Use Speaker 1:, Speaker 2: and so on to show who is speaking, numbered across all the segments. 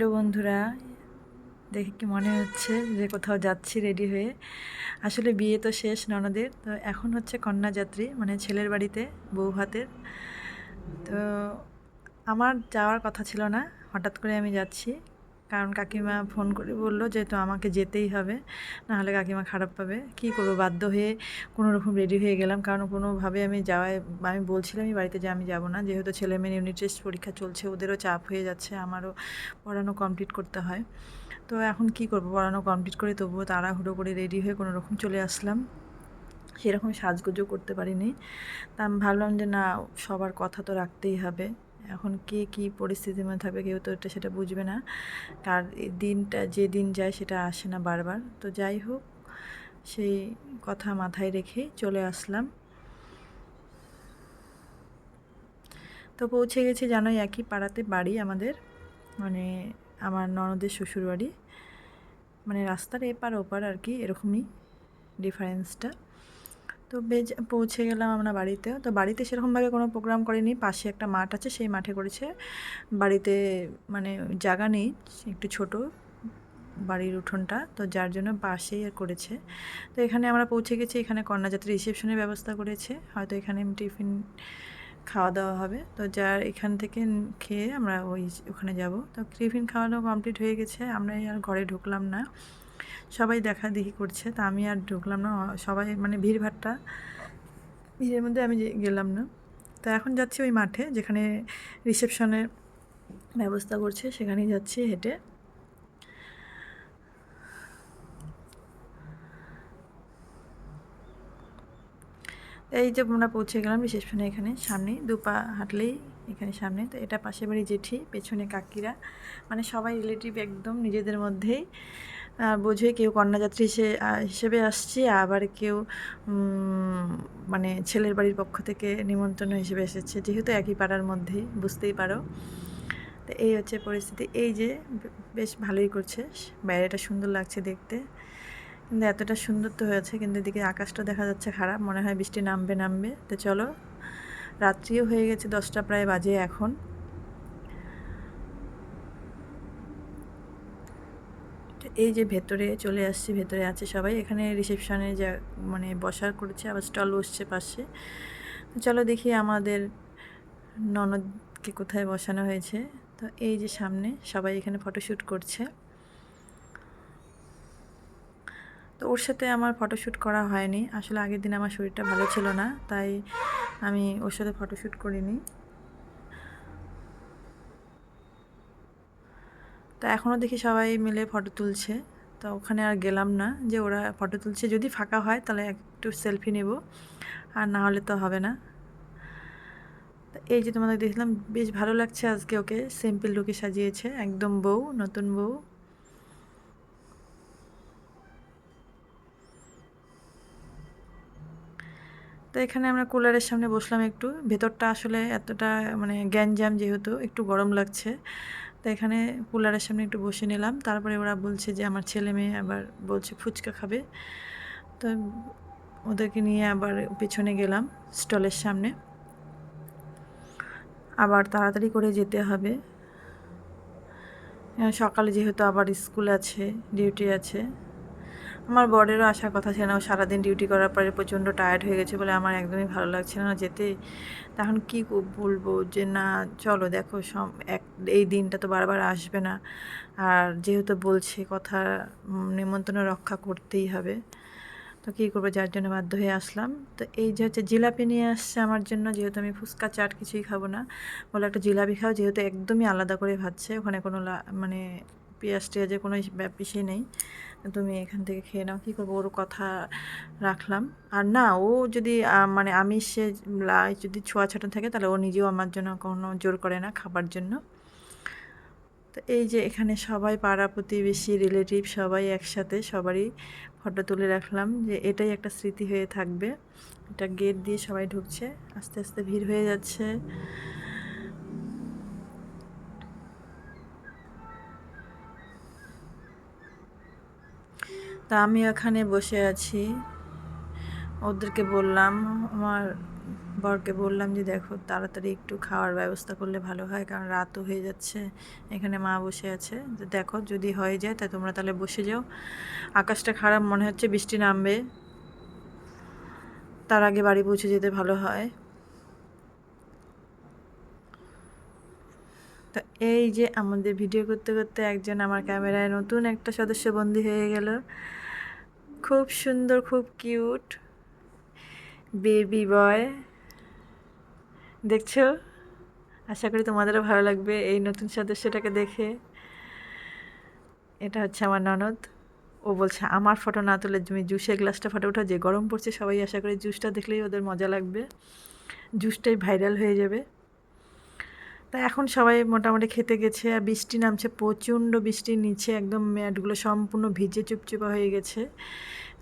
Speaker 1: Hello বন্ধুরা। দেখে কি মনে হচ্ছে যে কোথাও যাচ্ছি রেডি হয়ে? আসলে বিয়ে তো শেষ ননদের। তো এখন হচ্ছে কন্যাযাত্রী মানে ছেলের বাড়িতে, বউ হাতের। তো আমার যাওয়ার কথা ছিল না। হঠাৎ করে আমি যাচ্ছি। কারণ কাকিমা ফোন করে বলল যে, তো আমাকে যেতেই হবে, নাহলে কাকিমা খারাপ পাবে। কি করব? বাধ্য হয়ে কোনো রকম রেডি হয়ে গেলাম। কারণ কোনোভাবে আমি যাওয়ায়, আমি বলছিলামই বাড়িতে যে, আমি যাব না। যেহেতু ছেলে মেয়ে ইউনিট টেস্ট পরীক্ষা চলছে, ওদেরও চাপ হয়ে যাচ্ছে, আমারও পড়ানো কমপ্লিট করতে হয়। তো এখন কি করব? পড়ানো কমপ্লিট করে তবুও তাড়াহুড়ো করে রেডি হয়ে কোনো রকম চলে আসলাম। সেরকম সাজগুজও করতে পারিনি। তা আমি ভাবলাম যে, না, সবার কথা তো রাখতেই হবে। এখন কে কী পরিস্থিতির মধ্যে থাকবে কেউ তো এটা সেটা বুঝবে না। কার দিনটা যে দিন যায় সেটা আসে না বারবার। তো যাই হোক, সেই কথা মাথায় রেখে চলে আসলাম। তো পৌঁছে গেছি জানোই একই পাড়াতে বাড়ি আমাদের মানে আমার ননদের শ্বশুর বাড়ি মানে রাস্তার এপার ওপার আর কি, এরকমই ডিফারেন্সটা তো বেজ, পৌঁছে গেলাম আমরা বাড়িতে। তো বাড়িতে সেরকমভাবে কোনো প্রোগ্রাম করিনি। পাশে একটা মাঠ আছে, সেই মাঠে করেছে। বাড়িতে মানে জায়গা নেই, একটু ছোট বাড়ির উঠোনটা। তো যার জন্য পাশেই করেছে। তো এখানে আমরা পৌঁছে গেছি। এখানে কন্যাযাত্রী রিসেপশনের ব্যবস্থা করেছে। হয়তো এখানে টিফিন খাওয়া দাওয়া হবে। তো যার এখান থেকে খেয়ে আমরা ওই ওখানে যাব। তো টিফিন খাওয়ানো কমপ্লিট হয়ে গেছে। আমরা আর ঘরে ঢুকলাম না। সবাই দেখা দেখি করছে, তা আমি আর ঢুকলাম না, সবাই মানে ভিড়ভাট্টা ভিড়ের মধ্যে আমি গেলাম না। তো এখন যাচ্ছি ওই মাঠে, যেখানে রিসেপশনের ব্যবস্থা করছে, সেখানেই যাচ্ছি হেঁটে। এই যে আমরা পৌঁছে গেলাম রিসেপশনে এখানে সামনে দু পা হাঁটলেই এখানে সামনে, তো এটা পাশে বাড়ি জেঠি, পেছনে কাকিরা মানে সবাই রিলেটিভ একদম নিজেদের মধ্যেই। বোঝে কেউ কন্যাযাত্রী হিসেবে আসছি, আবার কেউ মানে ছেলের বাড়ির পক্ষ থেকে নিমন্ত্রণ হিসেবে এসেছে। যেহেতু একই পাড়ার মধ্যেই, বুঝতেই পারো। তো এই হচ্ছে পরিস্থিতি। এই যে বেশ ভালোই করছে। বাইরেটা সুন্দর লাগছে দেখতে। কিন্তু এতটা সুন্দর তো হয়েছে, কিন্তু এদিকে আকাশটা দেখা যাচ্ছে খারাপ। মনে হয় বৃষ্টি নামবে নামবে। তো চলো, রাত্রিও হয়ে গেছে, দশটা প্রায় বাজে এখন। এই যে ভেতরে চলে আসছি, ভেতরে আছে সবাই। এখানে রিসেপশনে যা মানে বসার করেছে, আবার স্টল বসছে পাশে। চলো দেখি আমাদের ননদকে কোথায় বসানো হয়েছে। তো এই যে সামনে সবাই এখানে ফটোশ্যুট করছে। তো ওর সাথে আমার ফটোশ্যুট করা হয়নি। আসলে আগের দিন আমার শরীরটা ভালো ছিল না, তাই আমি ওর সাথে ফটোশ্যুট করিনি। তো এখনও দেখি সবাই মিলে ফটো তুলছে। তো ওখানে আর গেলাম না যে ওরা ফটো তুলছে। যদি ফাঁকা হয় তাহলে একটু সেলফি নেব, আর না হলে তো হবে না। এই যে তোমাদের দেখলাম, বেশ ভালো লাগছে আজকে ওকে। সিম্পল লুকে সাজিয়েছে, একদম বউ, নতুন বউ। তো এখানে আমরা কুলারের সামনে বসলাম একটু। ভেতরটা আসলে এতটা মানে গ্যাঞ্জাম যেহেতু, একটু গরম লাগছে। তো এখানে কুলারের সামনে একটু বসে নিলাম। তারপরে ওরা বলছে যে, আমার ছেলে মেয়ে আবার বলছে ফুচকা খাবে। তো ওদেরকে নিয়ে আবার পেছনে গেলাম স্টলের সামনে। আবার তাড়াতাড়ি করে যেতে হবে। সকালে যেহেতু আবার স্কুল আছে, ডিউটি আছে আমার বরেরও আসার কথা ছিল না। ও সারাদিন ডিউটি করার পরে প্রচণ্ড টায়ার্ড হয়ে গেছে বলে আমার একদমই ভালো লাগছে না। যেতে তখন কি বলব যে, না, চলো দেখো, সব এক, এই দিনটা তো বারবার আসবে না। আর যেহেতু বলছে কথা নিমন্ত্রণ রক্ষা করতেই হবে। তো কী করব, যার জন্য বাধ্য হয়ে আসলাম। তো এই যে হচ্ছে জিলাপি নিয়ে আসছে আমার জন্য, যেহেতু আমি ফুচকা, চাট কিছুই খাব না। বলে একটা জিলাপি খাও, যেহেতু একদমই আলাদা করে ভাবছে ওখানে কোনো মানে পেঁয়াজ টেয়াজের কোনো ব্যাপিসই নেই। তুমি এখান থেকে খেয়ে নাও। কী করব? ওর কথা রাখলাম। আর না, ও যদি মানে আমি সে যদি ছোঁয়া ছাটা থাকে, তাহলে ও নিজেও আমার জন্য কোনো জোর করে না খাবার জন্য। তো এই যে এখানে সবাই, পাড়া প্রতিবেশী, রিলেটিভ সবাই একসাথে সবারই ফটো তুলে রাখলাম যে এটাই একটা স্মৃতি হয়ে থাকবে। এটা গেট দিয়ে সবাই ঢুকছে। আস্তে আস্তে ভিড় হয়ে যাচ্ছে। তা আমি এখানে বসে আছি। ওদেরকে বললাম, আমার বরকে বললাম যে, দেখো, তাড়াতাড়ি একটু খাওয়ার ব্যবস্থা করলে ভালো হয়, কারণ রাতও হয়ে যাচ্ছে। এখানে মা বসে আছে। তো দেখো, যদি হয়ে যায়, তা তোমরা তাহলে বসে যাও। আকাশটা খারাপ, মনে হচ্ছে বৃষ্টি নামবে। তার আগে বাড়ি পৌঁছে যেতে ভালো হয়। তো এই যে, আমাদের ভিডিও করতে করতে একজন আমার ক্যামেরায় নতুন একটা সদস্য বন্দী হয়ে গেল। খুব সুন্দর, খুব কিউট বেবি বয়। দেখছ? আশা করি তোমাদেরও ভালো লাগবে এই নতুন সদস্যটাকে দেখে। এটা হচ্ছে আমার ননদ। ও বলছে, আমার ফটো না তুলে তুমি জুসের গ্লাসটা ফটো ওঠা যে গরম পড়ছে সবাই আশা করি জুসটা দেখলেই ওদের মজা লাগবে। জুসটাই ভাইরাল হয়ে যাবে। তা এখন সবাই মোটামুটি খেতে গেছে, আর বৃষ্টি নামছে, প্রচণ্ড বৃষ্টির নিচে একদম ম্যাটগুলো সম্পূর্ণ ভিজে চুপচুপা হয়ে গেছে।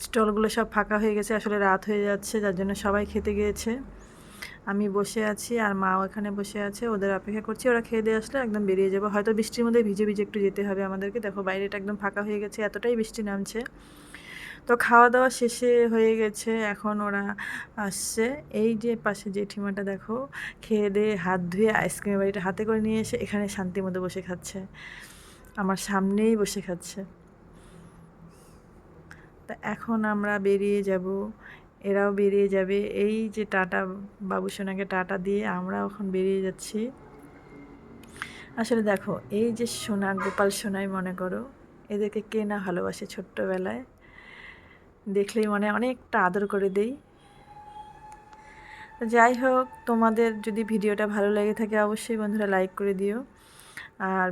Speaker 1: স্টলগুলো সব ফাঁকা হয়ে গেছে, আসলে রাত হয়ে যাচ্ছে, যার জন্য সবাই খেতে গিয়েছে। আমি বসে আছি আর মাও এখানে বসে আছে, ওদের অপেক্ষা করছি, ওরা খেয়ে দিয়ে আসলে একদম বেরিয়ে যাব। হয়তো বৃষ্টির মধ্যে ভিজে ভিজে একটু যেতে হবে আমাদেরকে। দেখো বাইরেটা একদম ফাঁকা হয়ে গেছে, এতটাই বৃষ্টি নামছে। তো খাওয়া দাওয়া শেষে হয়ে গেছে, এখন ওরা আসছে। এই যে পাশে জেঠিমাটা দেখো, খেয়ে দিয়ে হাত ধুয়ে আইসক্রিমের বাড়িটা হাতে করে নিয়ে এসে এখানে শান্তি মতো বসে খাচ্ছে। আমার সামনেই বসে খাচ্ছে। তা এখন আমরা বেরিয়ে যাব, এরাও বেরিয়ে যাবে। এই যে টাটা বাবুসোনাকে টাটা দিয়ে আমরা এখন বেরিয়ে যাচ্ছি। আসলে দেখো, এই যে সোনা, গোপাল সোনাই মনে করো, এদেরকে কে না ভালোবাসে ছোট্টবেলায়? দেখলেই মানে অনেকটা আদর করে দেই। যাই হোক, তোমাদের যদি ভিডিওটা ভালো লেগে থাকে, অবশ্যই বন্ধুরা লাইক করে দিও। আর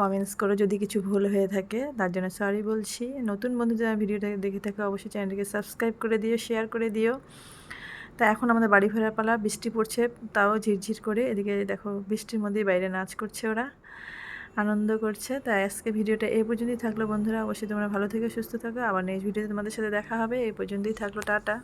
Speaker 1: কমেন্টস করো যদি কিছু ভুল হয়ে থাকে। তার জন্য সরি বলছি। নতুন বন্ধু যারা ভিডিওটা দেখে থাকে, অবশ্যই চ্যানেলটিকে সাবস্ক্রাইব করে দিও শেয়ার করে দিও। তা এখন আমাদের বাড়ি ফেরার পালা, বৃষ্টি পড়ছে, তাও ঝিরঝির করে। এদিকে দেখো বৃষ্টির মধ্যেই বাইরে নাচ করছে ওরা। আনন্দ করছে। তাই আজকে ভিডিওটা এই পর্যন্তই থাকল বন্ধুরা। অবশ্যই তোমরা ভালো থেকে, সুস্থ থাকো। আবার নেক্সট ভিডিওতে তোমাদের সাথে দেখা হবে। এই পর্যন্তই থাকল। টাটা।